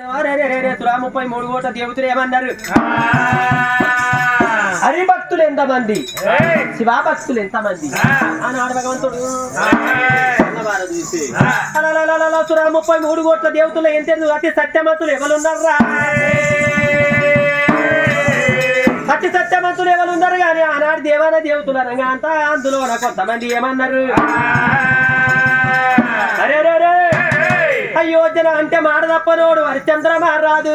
ముప్పై మూడు కోట్ల దేవతలు ఏమన్నారు హరి భక్తులు ఎంతమంది శివ భక్తులు ఎంతమంది ఆనాడు భగవంతుడు ముప్పై మూడు కోట్ల దేవతలు ఎంత అతి సత్యమంతులు ఎవరున్నారా అతి సత్యమంతులు ఎవరున్నారు కానీ ఆనాడు దేవాన దేవతలు అనగా అంతా అందులో కొంతమంది ఏమన్నారు? అరే అయోధ్యన అంటే మాట తప్పనోడు హరిచంద్ర మహారాజు.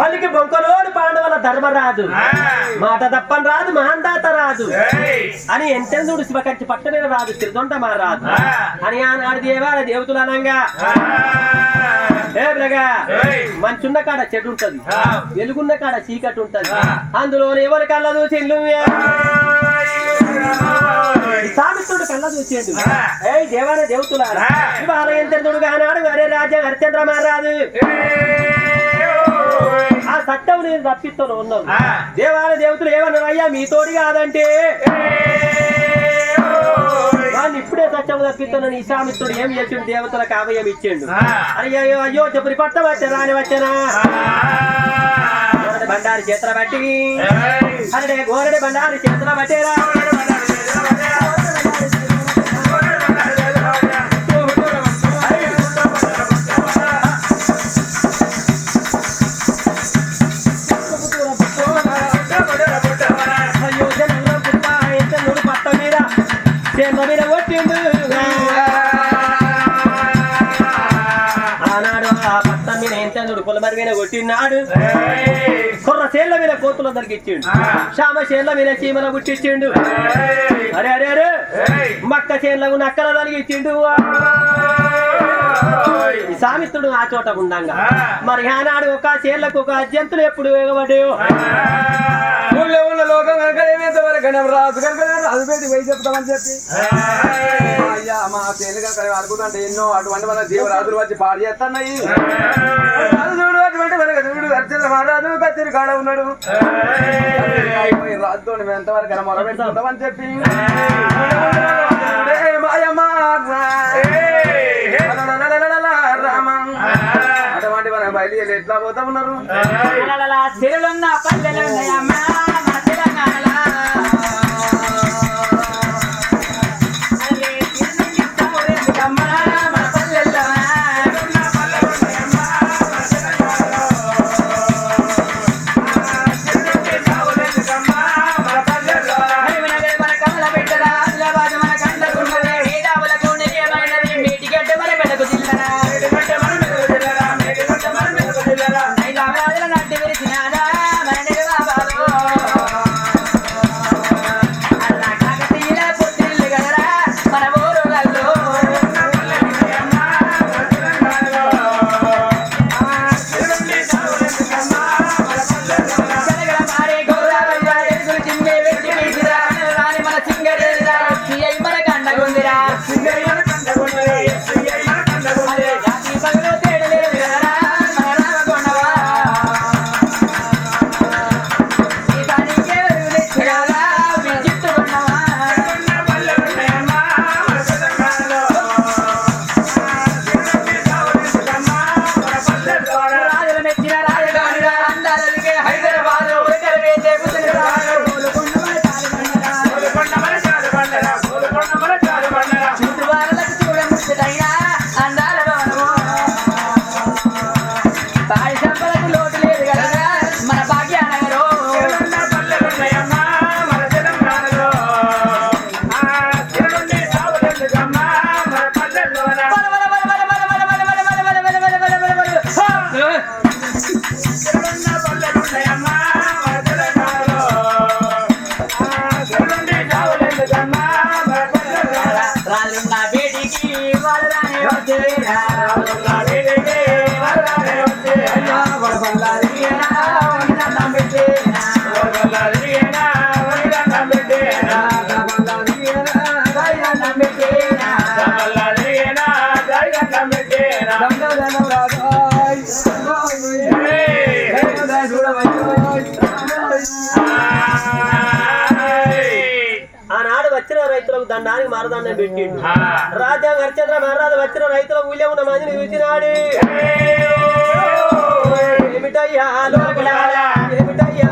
పలికి బొంకలోడు పాండవుల ధర్మరాజు. మాట తప్పని రాదు మహాందాత రాజు అని ఎంతెందుడు శివకచ్చి పట్టణ రాజు తిరుదొంట మహారాజు. అని ఆనాడు దేవాల దేవతలు అనంగా. మంచున్న కాడ చెడు ఉంటది వెలుగున్న కాడ చీకటి ఉంటది. అందులో ఎవరి కళ్ళ చూసిండు సామిత్రుడు కళ్ళ చూసిండు ఏ దేవాల దేవతుల ఇవాళ ఎంతెందుడు కానాడు అరే రాజ్యం హరిచంద్ర మహారాజు. ఆ సత్యం నేను తప్పిస్తాను ఉన్నాను దేవాల దేవతలు ఏమన్నారు అయ్యా మీతోడి కాదంటే? వాడిని ఇప్పుడే సత్యం తప్పిస్తాను ఈశామిత్రుడు ఏం చేసిండు? దేవతలకు అభయం ఇచ్చిండు. అయ్యో అయ్యో చెప్పు పట్ట వచ్చా రాని వచ్చానా? బండారి చేతుల బట్టి అరే గోరడి బండారి చేతుల బట్టేరా ఎంతనుడు పొలమరి మీద కొట్టినాడు కుర్ర చేళ్ళ మీద కోతుల దొరికిచ్చిండు శామ చేళ్ళ మీద చీమల గుట్టించిండు అరే అరే అరే! మక్క చేళ్ళకు నక్కల తలిగిచ్చిండు ఈ సామిత్రుడు ఆ చోట ఉండంగా. మరి ఆనాడు ఒక చేళ్ళకు ఒక జంతులు ఎప్పుడు ఎగబడ్డాయో ఊళ్ళో ఉన్న లోకం కనుక ఏమేంత వరకు రాజు కనుక రాజు పెట్టి పోయి చెప్తామని చెప్పి. అయ్యా మా తేలి కనుక అనుకుంటుంటే ఎన్నో అటువంటి మన జీవరాజులు వచ్చి పాడు చేస్తున్నాయి. చూడు అటువంటి మనకు చూడు అర్చన మహారాజు కత్తిరి కాడ ఉన్నాడు. అయిపోయి రాజుతో ఎంతవరకు మొర పెట్టుకుంటామని చెప్పి. మాయమ్మ అటువంటి మన బయలుదేరి ఎట్లా పోతా ఉన్నారు? చెరులున్న ఆనాడు వచ్చిన రైతులకు దండానికి మారదాన్ని పెట్టిండు. రాజ్యాంగ హరిచంద్ర మహారాజు వచ్చిన రైతుల ఊళ్ళో ఉన్న మందిని చూసినాడు ఏమిటయ్యా ఏమిటయ్యా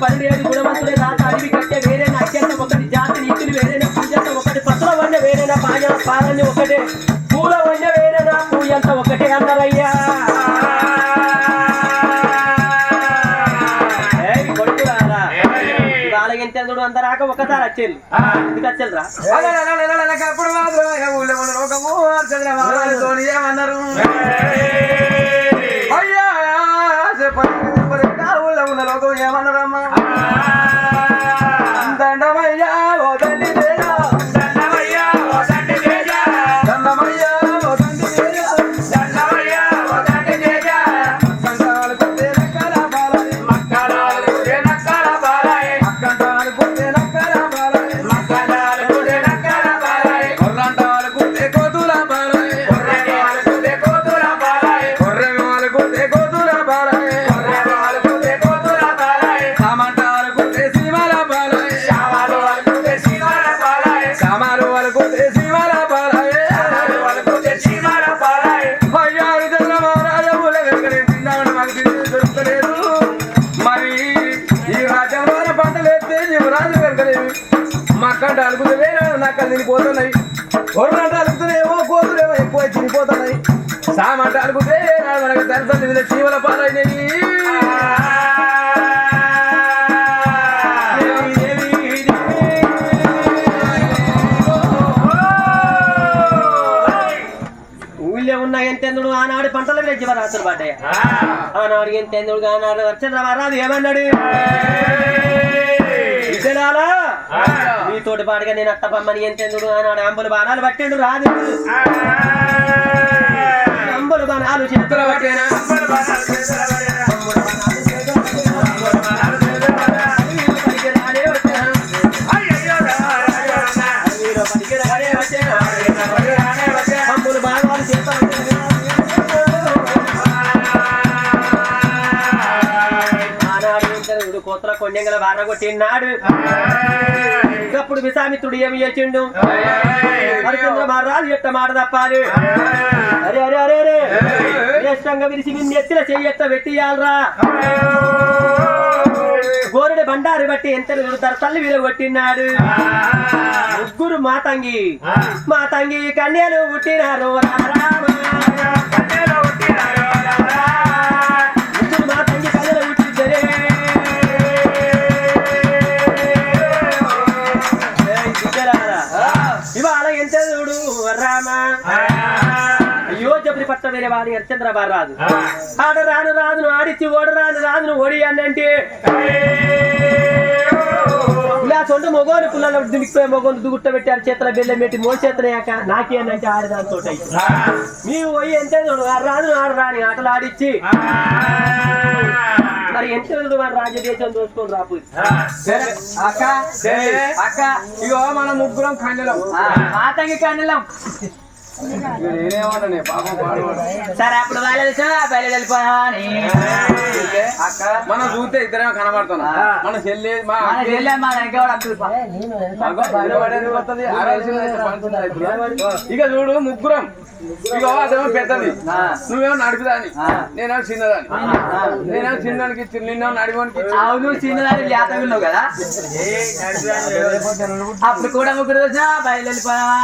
పదిహేడు గుణవంతుడే రాత అడివి కట్టే వేరే అత్యంత ఒకటి జాతి నీతులు వేరేనా పూజంత ఒకటి పత్ర వన్య వేరేనా పాయ పాలన్య ఒకటే పూల వన్య వేరేనా పూజంత ఒకటే కొడుకులారా ఇవాళ ఎంతెందుడు అందరాక ఒకసారి వచ్చేళ్ళు ఎందుకు వచ్చేళ్ళరా అప్పుడు మాత్రం ఏమన్నారు? నాకు ఏమన్నారమ్మా? తెలుసండి వీళ్ళ చీమల పాలైనవి ఊళ్ళో ఉన్న ఎంతెందుడు ఆనాడు పంటల మీద జీవరాశులు పడ్డాయి. ఆనాడు ఎంతెందుడు ఆనాడు వచ్చిన రాదు ఏమన్నాడు విజయాలా మీతోటి పాటుగా నేను అత్తపమ్మని ఎంతెందుడు ఆనాడు అంబులు బాణాలు పట్టిండు రాదు. పలికి రాడే వచ్చేనా? అంబులు బాణాలు చేతులు ఆనాడు ఎంతెందుడు కోతల కొండెంగల బాణ కొట్టినాడు అప్పుడు విశామిత్రుడు ఏమి చేసిండు? హరిచంద్ర మహారాజు ఎట్ట మాట తప్పాలి. శ్రేష్టంగా విరిసి నిన్ను ఎత్తిన చెయ్యెత్త పెట్టియాలరా గోరుడి బండారు బట్టి ఎంత తన తల్లి విలువ కొట్టినాడు ముగ్గురు మాతంగి. మాతంగి కన్యలు పుట్టినారు. రామ. వేరే వాణి హరిచంద్ర రాదు ఆడ రాను రాజును ఆడిచ్చి ఓడ రాను రాజును ఓడి అన్నంటే ఇలా సొంత మొగోని పుల్లలో దిగిపోయి మొగోని దుగుట్ట పెట్టారు చేతుల బెల్లం పెట్టి మో చేతనయాక నాకేనంటే ఆడదాంతో నీవు పోయి ఎంత రాజును ఆడ రాని ఆటలు ఆడిచ్చి. మరి ఎంత రాజదేశం దోచుకొని రాపు. అక్క అక్క ఇగో మన ముగ్గురం కన్యలం మాతంగి కన్నెలం. సరే అప్పుడు వాళ్ళు బయలు వెళ్ళిపోయామని అక్క మనం చూస్తే ఇద్దరేమో కనబడుతున్నాం. మన చెల్లి మా చెల్లె మా వెనక? ఇక చూడు ముగ్గురం. అదేమో పెద్దది. నువ్వేమో నడుపుదాని. నేనేమో చిన్నదాని నేనేమో చిన్నదానికి నిన్నేమో నడిపోనికి అవును చిన్నదాన్ని లేత ఉన్నావు కదా? అప్పుడు కూడా ముగ్గురు వచ్చినా బయలు వెళ్ళిపోయామా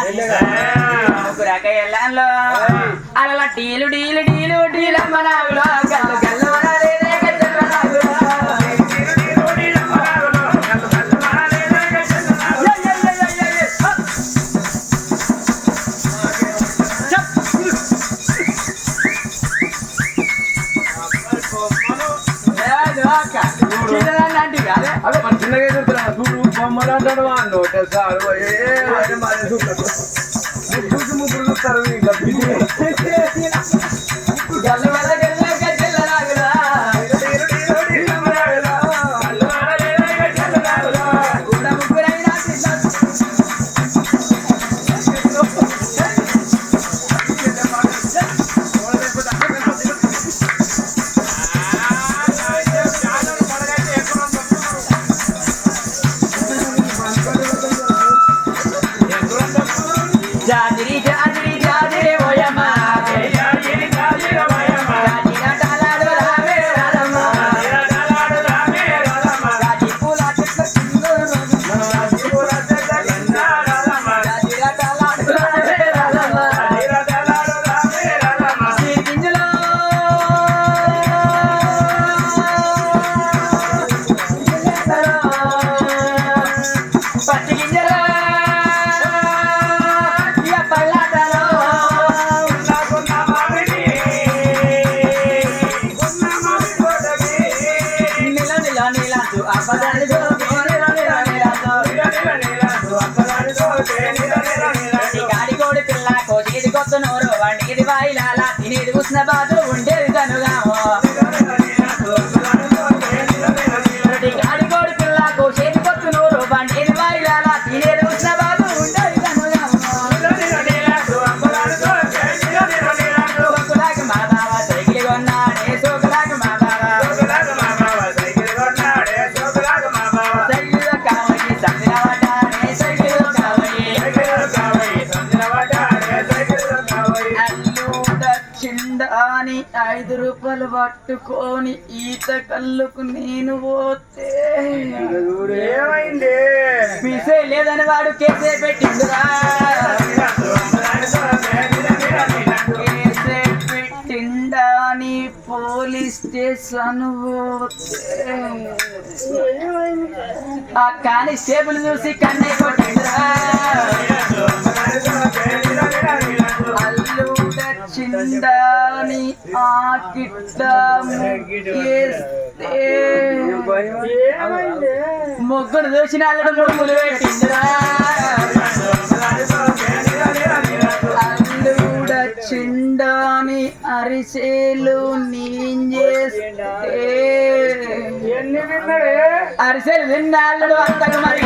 ముగ్గురు అక్క వెళ్ళాలో. అలా డీలు డీలు డీలు డీలు మనాగులో గల్లు గల్లు బొమ్మలు అంటాడు వాడు సార్ ఏ అరే మరి వాడికి నోరు వాయిలాల? తినేది ఉష్ణ బాదు పట్టుకొని ఈత కళ్ళుకు నేను పోతే. ఏమైంది? లేదని వాడు కేసే పెట్టిండురా. కేసే పెట్టిండా పోలీస్ స్టేషన్ పోతే. ఆ కానిస్టేబుల్ చూసి కన్నే అల్లుడ చిండాని ఆ కిట్ట ముగ్గురు చూసిన ముగ్గులు పెట్టిందిరా. అల్లుడ చిండాని అరిసెలు నేను చేస్తే. అరిసెలు అల్లుడు అంతకు మరి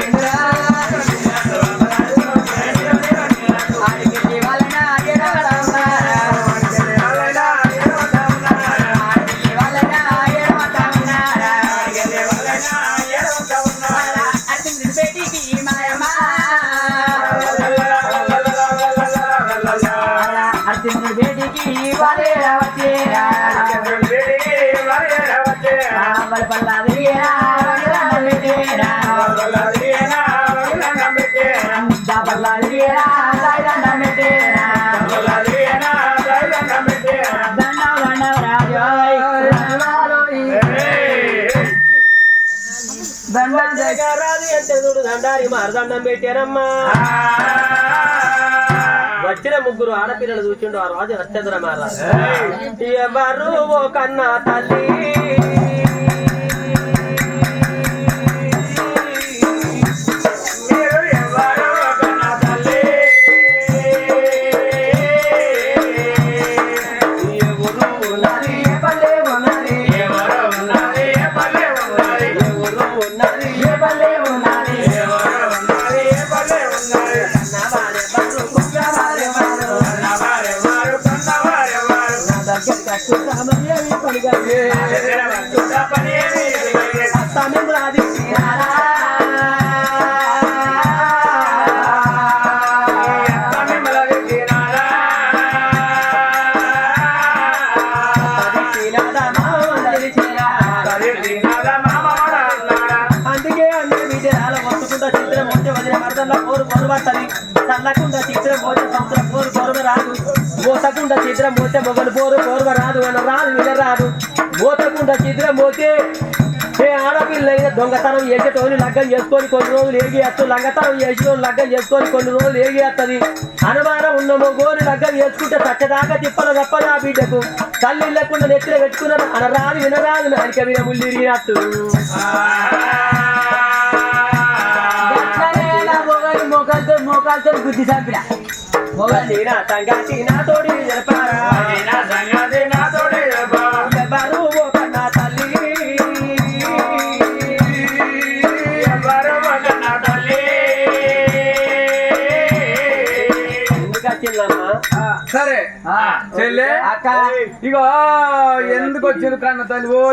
దండారి మారదండం పెట్టారమ్మా. వచ్చిన ముగ్గురు ఆడపిల్లలు చూసిండు ఆ రాజు నచ్చదుర మారాజు ఎవరు ఓ కన్నా తల్లి? చిత్రం వచ్చే వదిన మరదల్ల కోరు పొరవత్తది చల్లకుండా చిత్రం పోతే సంవత్సరం కోరు పొరవ రాదు. మోసకుండా చిత్రం పోతే మొగలు పోరు కోరువ రాదు. అని రాదు వినరాదు మోసకుండా చిత్రం పోతే ఏ ఆడపిల్ల దొంగతనం చేసేటోని లగ్గం చేసుకొని కొన్ని రోజులు ఏగియచ్చు లంగతనం చేసేటోని లగ్గం చేసుకొని కొన్ని రోజులు ఏగియత్తది అనుమానం ఉన్న మొగోని లగ్గం చేసుకుంటే చచ్చదాకా తిప్పల తప్ప నా బిడ్డకు. తల్లి లేకుండా నెత్తిన పెట్టుకున్నాను అనరాదు వినరాదు. నాలిక విన ముళ్ళు మోకాలతో గుద్ది చంపిన మొగలిన సంగతి నాతోడి జరపారా ఎవరు ఒక నా తల్లి? ఎందుకు వచ్చిందమ్మా సరే. ఆ, చెల్లె. అక్క. ఇగో ఎందుకు వచ్చింది కన్న తల్లి? ఓ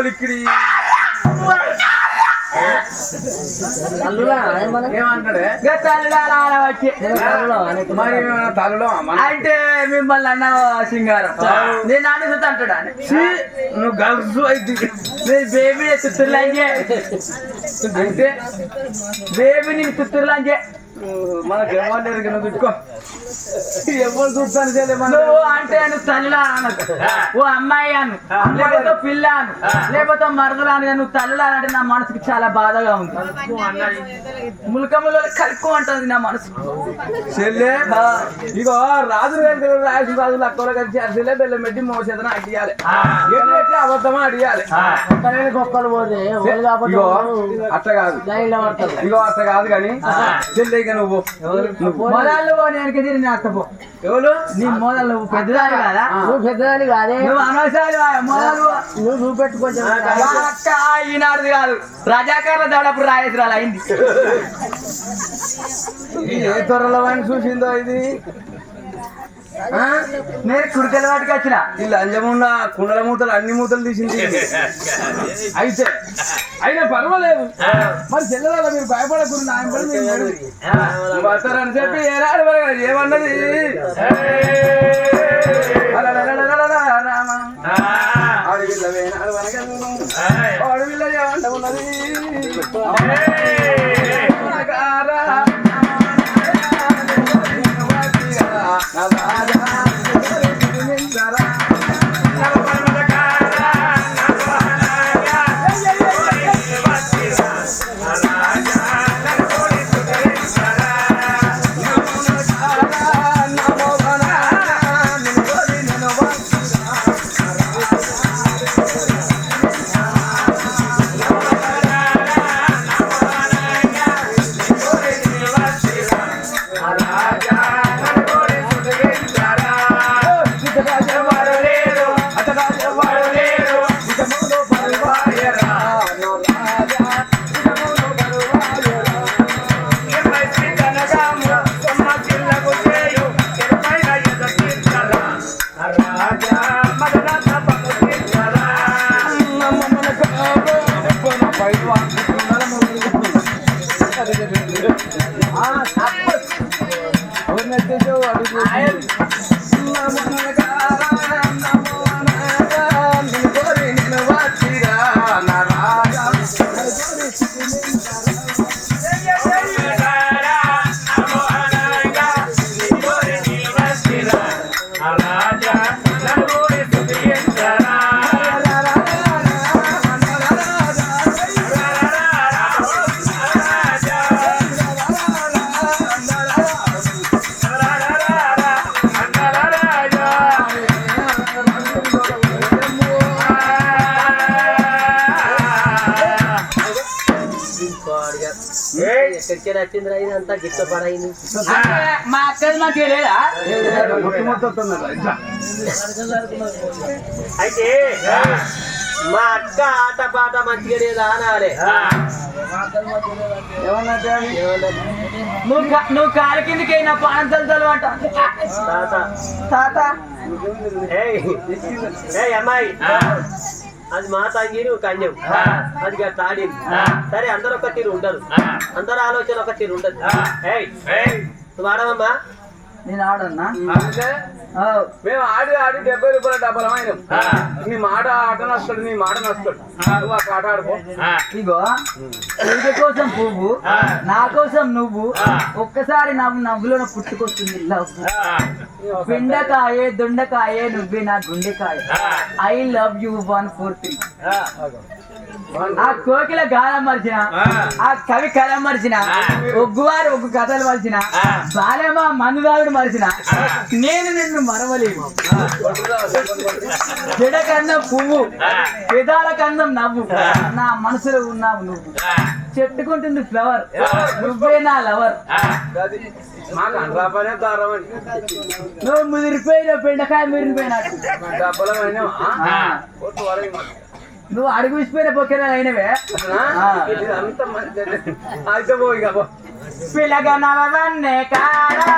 అంటే మిమ్మల్ని అన్న సింగారం. నేను చూస్తా అంటాడు? నువ్వు గల్సు అయితే. బేబీ తుత్తుర్లాంజే అంటే? బేబీ నేను తుత్తుర్లాంజే మనకు ఎవరు లేరు కదా, ఇట్టుకో ఎవరు చూస్తాను మన నువ్వు అంటే నువ్వు తల్లిలా అనకు. ఓ అమ్మాయి అను. లేకపోతే పిల్ల అను. లేకపోతే మరదలు అని. నువ్వు తల్లిలా అంటే నా మనసుకి చాలా బాధగా ఉంది. ములకములో కలుపు అంటుంది నా మనసు చెల్లె ఇగో రాజు గారి రాజు రాజు అక్కడ కలిసి అసలే బెల్లం పెట్టి మోసేదన అడిగాలి. ఎటు పెట్టి అబద్ధమా అడిగాలి. గొప్పలు పోతే ఇగో అట్ట కాదు. ఇగో అట్ట కాదు కానీ చెల్లె ఇక నువ్వు నువ్వు మొదలు నేను తిరిగి నా అత్తపో ఎవరు? నీ మొదలు నువ్వు పెద్దదాని కదా? నువ్వు పెద్దదాని కాదే. నువ్వు అనవసరాలు మొదలు నువ్వు చూపెట్టు కొంచెం మా అక్క ఈనాడు కాదు. రజాకారుల దాడప్పుడు రాయేశ్వరాలు అయింది. ఏ త్వరలో అని చూసిందో ఇది? నేను కుడికల వాటికి వచ్చిన. ఈ లంజమున్న కుండల మూతలు అన్ని మూతలు తీసింది. అయితే అయినా పర్వాలేదు. మరి చెల్లెల మీరు భయపడకూడదు ఆయన పని మీరు. వస్తారని చెప్పి ఏమన్నది. ఆడపిల్ల వేనాడు వనగలను. ఏమంట ఉన్నది Calada. ఎక్కడికి వచ్చిందిరా ఇదంతా గిట్ట పడైంది. అంటే మా అక్కది మంచిగా లేదా అయితే మా అక్క ఆట పాట మంచిగా లేదా అనాలే. నువ్వు నువ్వు కాలు కిందకి అయినా పానం తలుతలు అంట. తాత. తాత. ఏయ్ ఏయ్ అమ్మాయి. అది మా తంగి నువ్వు కన్యం అది గా తాడింది సరే అందరూ ఒక తీరు ఉండదు. అందరూ ఆలోచన ఒక తీరు ఉండదు ఆడవమ్మా. నేను ఆడన్నా మేము ఆడి ఆడి డెబ్బై రూపాయల డబ్బులు అయినాం. నీ మాట ఆట నస్తాడు నీ మాట నస్తాడు నువ్వు ఆ ఆట ఆడుకో. ఇగో పూజ కోసం పువ్వు నా కోసం నువ్వు ఒక్కసారి నవ్వు నవ్వులో పుట్టుకొస్తుంది లవ్ పిండకాయ దొండకాయ నువ్వే నా గుండెకాయ. I love you one four three ఆ కోకిల గాలం మరిచిన ఆ. కవి కలం మరిచిన ఒగ్గువారు ఒగ్గు కథలు మరిచిన బాలేమా మందుదారుడు మరిచిన నేను నిన్ను మరవలేను. జడ కన్నం పువ్వు పెదాల కన్నం నవ్వు నా మనసులో ఉన్నావు నువ్వు. చెట్టుకుంటుంది ఫ్లవర్ నువ్వే నా లవర్. నువ్వు ముదిరిపోయిన బెండకాయ ముదిరిపోయినట్టు నువ్వు అడుగు ఇచ్చిపోయిన పొక్కిన అయినవే. పో ఇక పిల్లగా నవవన్నే కాడా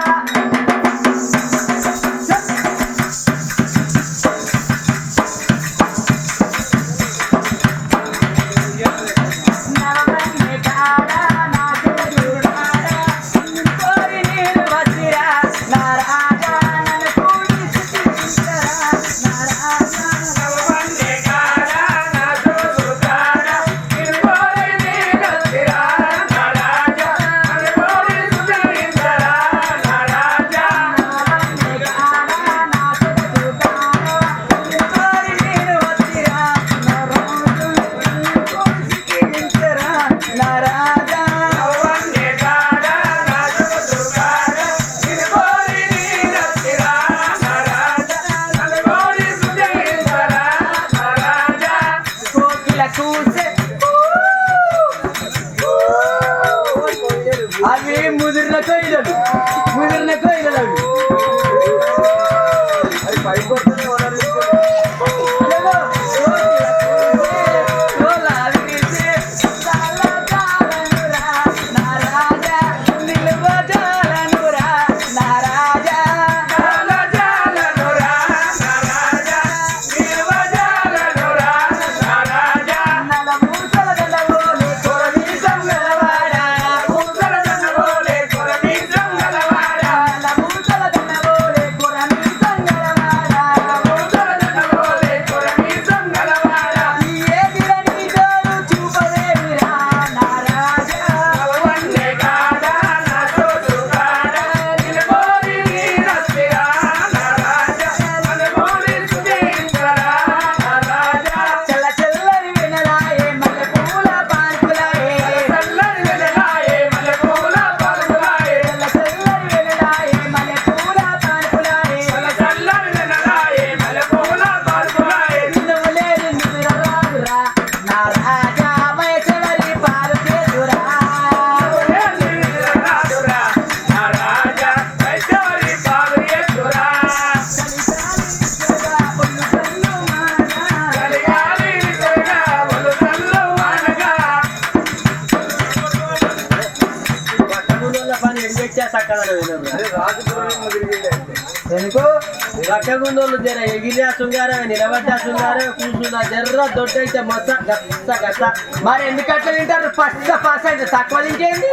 పట్టగుండోళ్ళు జర ఎగిరియా శృంగార నిలబడ్డా శృంగార కూర్చున్నా జర్ర దొడ్డైతే మొత్తం గచ్చ గచ్చ మరి ఎందుకు అట్లా తింటారు? ఫస్ట్ పాస్ అయితే తక్కువ తింటేంది?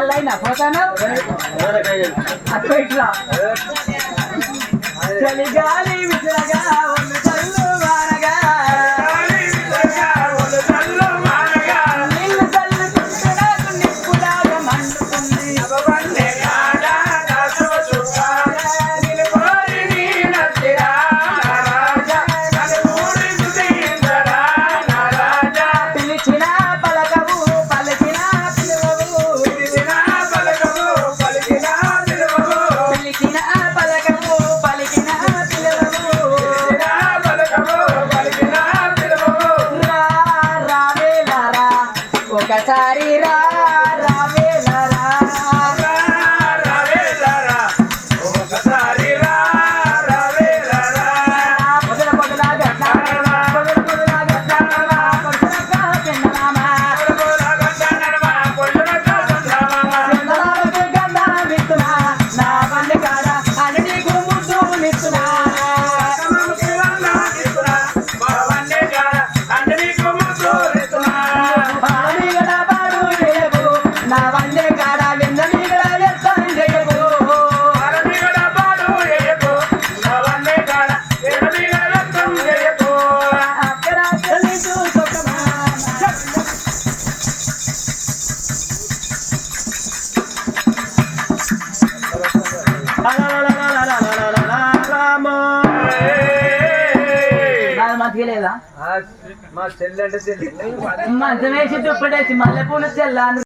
అడిగిన పోతాను? అట్లా ఇట్లా. చలిగాలి విసరగా మా చెల్లి అంటే చెల్లి మంచం వేసి దుప్పటేసి మల్లెపూలు చెల్లాను